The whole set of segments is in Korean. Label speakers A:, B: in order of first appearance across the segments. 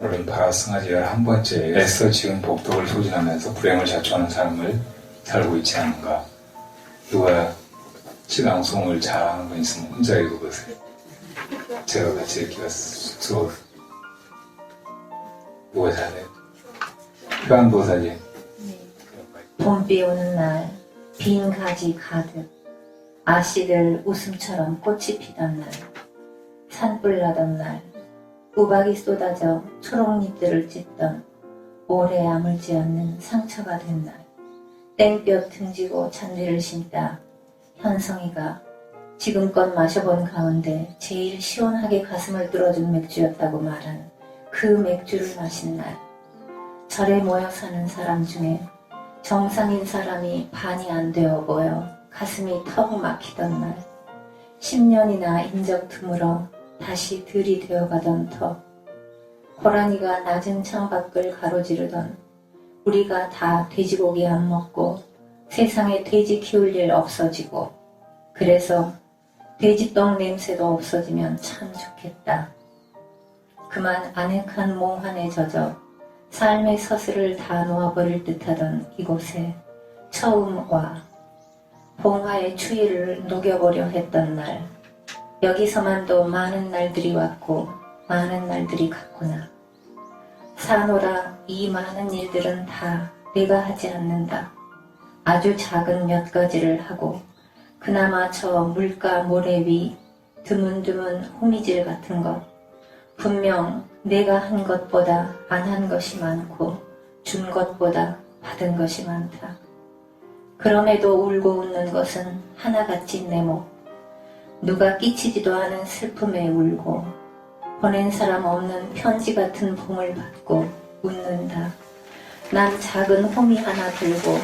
A: 오늘은 바라승하지 11번째 애써 지은 복덕을 소진하면서 불행을 자초하는 삶을 살고 있지 않은가? 누가 시방송을 잘하는 분 있으면 혼자 읽어보세요. 제가 같이 읽기가 쑥스러워 누가 잘해? 희망도사님.
B: 봄비 오는 날, 빈 가지 가득, 아씨들 웃음처럼 꽃이 피던 날, 산불 나던 날, 우박이 쏟아져 초록잎들을 찢던 오래 아물지 않는 상처가 된 날, 땡볕 등지고 잔디를 심다 현성이가 지금껏 마셔본 가운데 제일 시원하게 가슴을 뚫어준 맥주였다고 말한 그 맥주를 마신 날, 절에 모여 사는 사람 중에 정상인 사람이 반이 안 되어 보여 가슴이 턱 막히던 날. 10년이나 인적 드물어 다시 들이 되어 가던 터. 고라니가 낮은 창밖을 가로지르던 우리가 다 돼지고기 안 먹고 세상에 돼지 키울 일 없어지고 그래서 돼지똥 냄새도 없어지면 참 좋겠다. 그만 아늑한 몽환에 젖어 삶의 서슬을 다 놓아버릴 듯하던 이곳에 처음 와. 봉화의 추위를 녹여보려 했던 날 여기서만도 많은 날들이 왔고 많은 날들이 갔구나 사노라 이 많은 일들은 다 내가 하지 않는다 아주 작은 몇 가지를 하고 그나마 저 물가 모래 위 드문드문 호미질 같은 것 분명 내가 한 것보다 안 한 것이 많고 준 것보다 받은 것이 많다. 그럼에도 울고 웃는 것은 하나같이 내 목. 누가 끼치지도 않은 슬픔에 울고 보낸 사람 없는 편지 같은 봄을 받고 웃는다. 난 작은 호미 하나 들고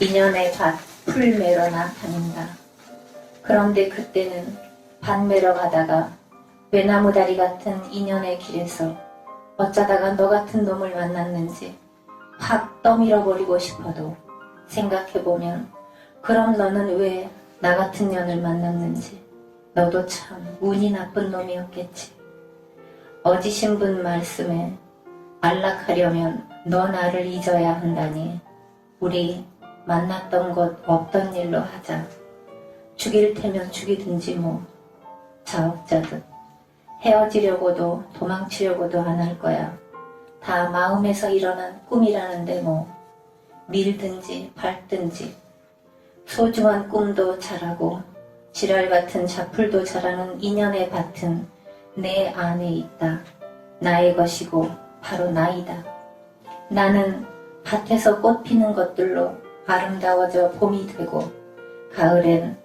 B: 인연의 밭 풀 매러 나 다닌다. 그런데 그때는 밭 매러 가다가 외나무 다리 같은 인연의 길에서 어쩌다가 너 같은 놈을 만났는지 확 떠밀어 버리고 싶어도 생각해보면 그럼 너는 왜 나 같은 년을 만났는지 너도 참 운이 나쁜 놈이었겠지. 어지 신 분 말씀에 안락하려면 너 나를 잊어야 한다니 우리 만났던 것 없던 일로 하자. 죽일 테면 죽이든지 뭐 자업자득. 헤어지려고도 도망치려고도 안 할 거야. 다 마음에서 일어난 꿈이라는데 뭐 밀든지 밟든지 소중한 꿈도 자라고 지랄 같은 자풀도 자라는 인연의 밭은 내 안에 있다. 나의 것이고 바로 나이다. 나는 밭에서 꽃 피는 것들로 아름다워져 봄이 되고 가을엔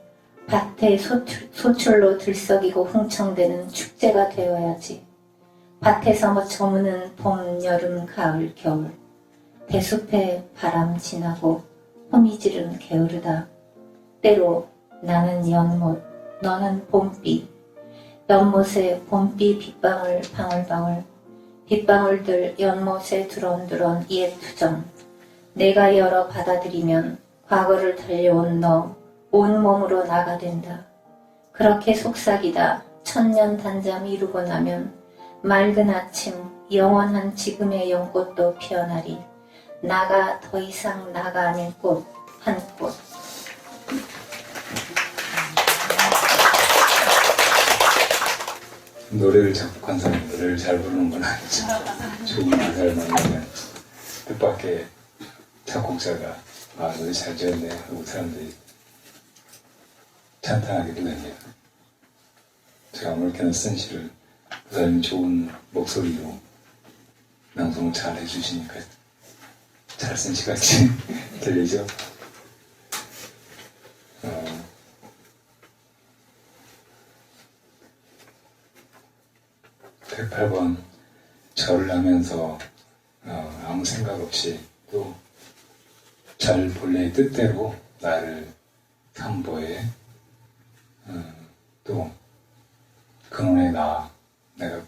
B: 밭에 소출, 소출 로 들썩이고 흥청대는 축제가 되어야지. 밭에서 뭐 저무는 봄, 여름, 가을, 겨울. 대숲에 바람 지나고 호미질은 게으르다. 때로 나는 연못, 너는 봄빛. 연못에 봄비 빗방울 방울방울. 빗방울들 연못에 두런두런 이에 투정. 내가 열어 받아들이면 과거를 달려온 너 온몸으로 나가 된다. 그렇게 속삭이다 천년 단잠 이루고 나면 맑은 아침 영원한 지금의 연꽃도 피어나리. 나가 더 이상 나가 아닌 꽃한 꽃.
A: 노래를 작곡한 사람이 노래를 잘 부르는 건 아니죠 좋은 가사를 만나면 뜻밖의 작곡자가 아 노래 잘 지었네 하고 사람들이 찬탄하기도 됩니다 제가 아무렇게나 쓴 시를 그 사람이 좋은 목소리로 낭송을 잘 해주시니까 잘쓴 시같이 들리죠? 어, 백 108번 절을 하면서 어, 아무 생각 없이 또 잘 본래의 뜻대로 나를 삼보에 어, 또 근원에 나 내가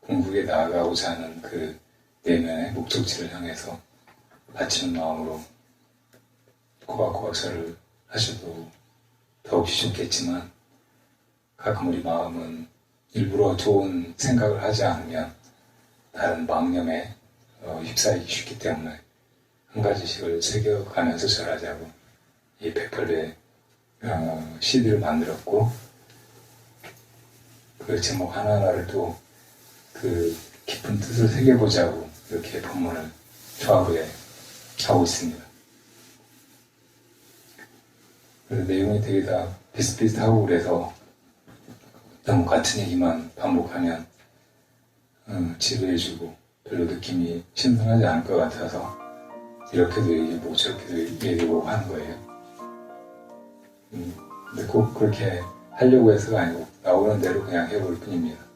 A: 궁극에 나아가고자 하는 그 내면의 목적지를 향해서 바치는 마음으로 절을 하셔도 더욱 좋겠지만 가끔 우리 마음은 일부러 좋은 생각을 하지 않으면 다른 망념에 어, 휩싸이기 쉽기 때문에 한 가지씩을 새겨가면서 절하자고 이 108회 어, CD를 만들었고 그 제목 하나하나를 또 그 깊은 뜻을 새겨보자고 이렇게 본문을 조합을 하고 있습니다. 그래서 내용이 되게 다 비슷비슷하고 그래서 너무 같은 얘기만 반복하면 음, 지루해지고 별로 느낌이 신선하지 않을 것 같아서 이렇게도 얘기해보고 저렇게도 얘기해보고 하는 거예요. 음, 근데 꼭 그렇게 하려고 해서가 아니고 나오는 대로 그냥 해볼 뿐입니다.